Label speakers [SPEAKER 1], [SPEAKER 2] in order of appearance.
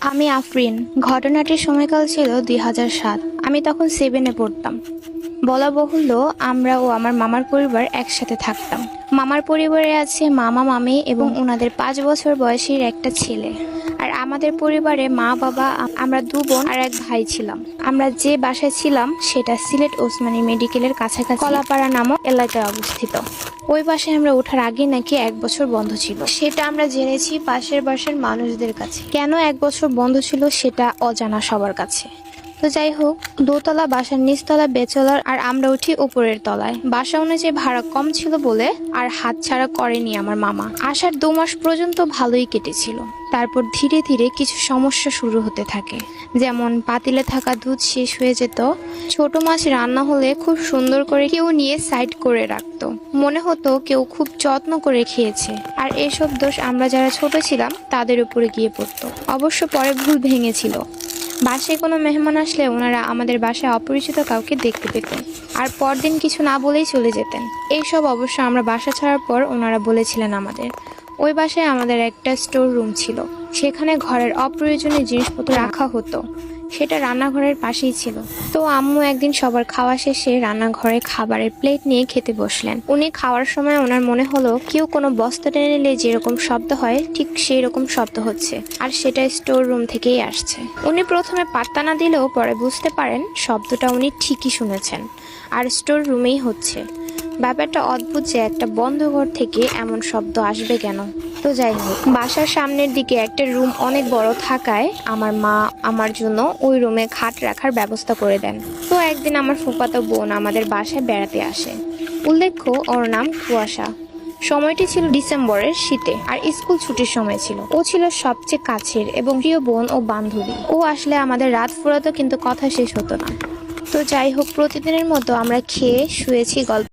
[SPEAKER 1] আমি আফরিন। ঘটনাটির সময়কাল ছিল দুই হাজার সাত। আমি তখন সেভেনে পড়তাম। বলা বাহুল্য আমরা ও আমার মামার পরিবার একসাথে থাকতাম। মামার পরিবারে আছে মামা, মামি এবং ওনাদের পাঁচ বছর বয়সীর একটা ছেলে। আমাদের পরিবারে মা, বাবা আমরা দু বোন আর এক ভাই ছিলাম। আমরা যে বাসায় ছিলাম, সেটা সিলেট ওসমানী মেডিকেলের কাছাকাছি কলাপাড়া নামক এলাকায় অবস্থিত। ওই বাসে আমরা ওঠার আগে নাকি এক বছর বন্ধ ছিল। সেটা আমরা জেনেছি পাশের বাসার মানুষদের কাছে। কেন এক বছর বন্ধ ছিল, সেটা অজানা সবার কাছে। তো যাই হোক, দোতলা বাসার নিচতলা বেচলার আর আমরা উঠি উপরের তলায়। বাসা অনুযায়ী ভাড়া কম ছিল বলে আর হাত ছাড়া করেনি আমার মামা। আসার দু মাস পর্যন্ত ভালোই কেটেছিল। তারপর ধীরে ধীরে কিছু সমস্যা শুরু হতে থাকে। যেমন পাতিলে থাকা দুধ শেষ হয়ে যেত। ছোট মাছ রান্না হলে খুব সুন্দর করে কেউ নিয়ে সাইড করে রাখতো। মনে হতো কেউ খুব যত্ন করে খেয়েছে। আর এসব দোষ আমরা যারা ছোট ছিলাম, তাদের উপরে গিয়ে পড়তো। অবশ্য পরে ভুল ভেঙেছিল। বাসায় কোনো মেহমান আসলে ওনারা আমাদের বাসায় অপরিচিত কাউকে দেখতে পেতেন। আর পরদিন কিছু না বলেই চলে যেতেন। এইসব অবশ্য আমরা বাসা ছাড়ার পর ওনারা বলেছিলেন আমাদের। ওই বাসায় আমাদের একটা স্টোর রুম ছিল। সেখানে ঘরের অপ্রয়োজনীয় জিনিসপত্র রাখা হতো। সেটা রান্নাঘরের পাশেই ছিল। তো আম্মু একদিন সবার খাওয়া শেষে রান্নাঘরে খাবারের প্লেট নিয়ে খেতে বসলেন। উনি খাওয়ার সময় ওনার মনে হলো, কেউ কোনো বস্তা টেনে নিলে যেরকম শব্দ হয়, ঠিক সেই রকম শব্দ হচ্ছে। আর সেটা স্টোর রুম থেকেই আসছে। উনি প্রথমে পাত্তা না দিলেও পরে বুঝতে পারেন, শব্দটা উনি ঠিকই শুনেছেন। আর স্টোর রুমেই হচ্ছে। ব্যাপারটা অদ্ভুত যে একটা বন্ধ ঘর থেকে এমন শব্দ আসবে কেন? তো যাই হোক, বাসার সামনের দিকে একটা রুম অনেক বড় থাকায় আমার মা আমার জন্য ওই রুমে খাট রাখার ব্যবস্থা করে দেন। তো একদিন আমার ফুফাতো বোন আমাদের বাসায় বেড়াতে আসে। উল্লেখ্য, ওর নাম কুয়াশা। সময়টি ছিল ডিসেম্বরের শীতে আর স্কুল ছুটির সময় ছিল। ও ছিল সবচেয়ে কাছের এবং প্রিয় বোন ও বান্ধবী। ও আসলে আমাদের রাত ফুরাতো কিন্তু কথা শেষ হতো না। তো যাই হোক, প্রতিদিনের মতো আমরা খেয়ে, শুয়েছি, গল্প